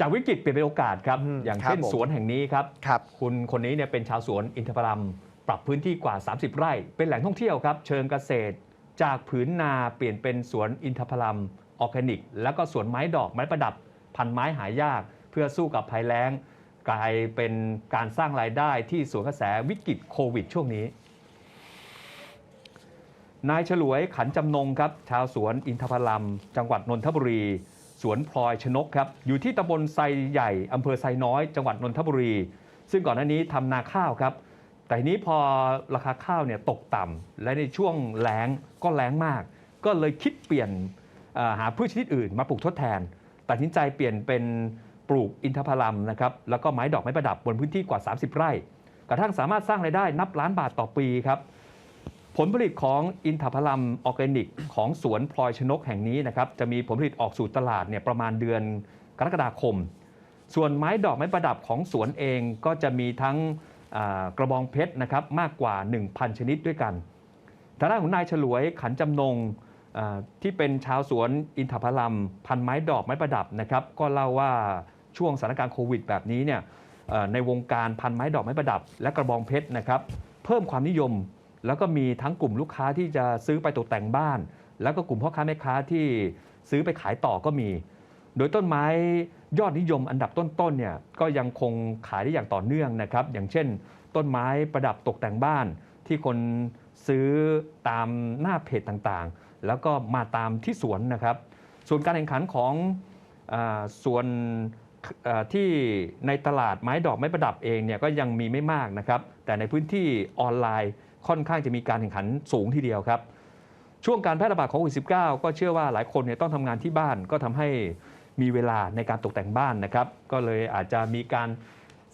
จากวิกฤตเปลี่ยนเป็นโอกาสครับอืมอย่างครับเช่นผมสวนแห่งนี้ครับครับ คุณคนนี้เนี่ยเป็นชาวสวนอินทผลัมปรับพื้นที่กว่า 30 ไร่ เป็นแหล่งท่องเที่ยวครับ เชิงเกษตร จากผืนนาเปลี่ยนเป็นสวนอินทผลัมออร์แกนิก แล้วก็สวนไม้ดอกไม้ประดับ พันไม้หายาก เพื่อสู้กับภัยแล้ง กลายเป็นการสร้างรายได้ที่สวนกระแสวิกฤตโควิด ช่วงนี้นายฉลวยขันจำนงครับ ชาวสวนอินทผลัมจังหวัดนนทบุรี สวนพลอยชนกครับอยู่ที่ตำบลไซใหญ่อำเภอไซน้อย จังหวัดนนทบุรี ซึ่งก่อนหน้านี้ทำนาข้าวครับ แต่ทีนี้พอราคาข้าวเนี่ยตกต่ำและในช่วงแล้งก็แล้งมาก ก็เลยคิดเปลี่ยนหาพืชชนิดอื่นมาปลูกทดแทน ตัดสินใจเปลี่ยนเป็นปลูกอินทผลัมนะครับแล้วก็ไม้ดอกไม้ประดับบนพื้นที่กว่า 30 ไร่ กระทั่งสามารถสร้างรายได้นับล้านบาทต่อปีครับ ผลผลิตของอินทผลัมออร์แกนิก ของสวนพลอยชนกแห่งนี้นะครับจะมีผลผลิตออกสู่ตลาดเนี่ยประมาณเดือนกรกฎาคม ส่วนไม้ดอกไม้ประดับของสวนเองก็จะมีทั้งกระบองเพชรนะครับมากกว่า 1,000 ชนิดด้วยกันทางด้านของนายฉลวยขันจำนงที่เป็นชาวสวนอินทผลัมพันไม้ดอกไม้ประดับนะครับก็เล่าว่าช่วงสถานการณ์โควิดแบบนี้เนี่ยในวงการพันไม้ดอกไม้ประดับ และกระบองเพชรนะครับเพิ่มความนิยม แล้วก็มีทั้งกลุ่มลูกค้าที่จะซื้อไปตกแต่งบ้าน แล้วก็กลุ่มพ่อค้าแม่ค้าที่ซื้อไปขายต่อก็มี โดยต้นไม้ยอดนิยมอันดับต้นๆเนี่ยก็ยังคงขายได้อย่างต่อเนื่องนะครับ อย่างเช่น ต้นไม้ประดับตกแต่งบ้านที่คนซื้อตามหน้าเพจต่างๆ แล้วก็มาตามที่สวนนะครับ ส่วนการแข่งขันของอส่วนที่ในตลาดไม้ดอกไม้ประดับเองเนี่ยก็ยังมีไม่มากนะครับ แต่ในพื้นที่ออนไลน์ ค่อนข้างจะมีการแข่งขันสูงทีเดียวครับ ช่วงการแพร่ระบาดของโควิด -19 ก็เชื่อว่าหลายคนเนี่ยต้องทำงานที่บ้านก็ทำให้มีเวลาในการตกแต่งบ้านนะครับ ก็เลยอาจจะมีการ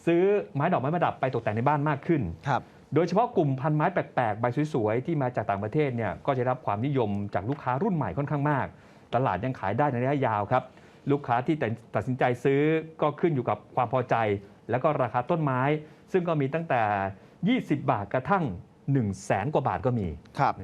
ซื้อไม้ดอกไม้ประดับไปตกแต่งในบ้านมากขึ้นครับโดยเฉพาะกลุ่มพันไม้แปลกๆ ใบสวยๆ ที่มาจากต่างประเทศเนี่ยก็จะได้รับความนิยมจากลูกค้ารุ่นใหม่ค่อนข้างมาก ตลาดยังขายได้ในระยะยาวครับ ลูกค้าที่ตัดสินใจซื้อก็ขึ้นอยู่กับความพอใจ แล้วก็ราคาต้นไม้ ซึ่งก็มีตั้งแต่ 20 บาทกระทั่ง 1 0 0 0 0แสนกว่าบาทก็มีครับ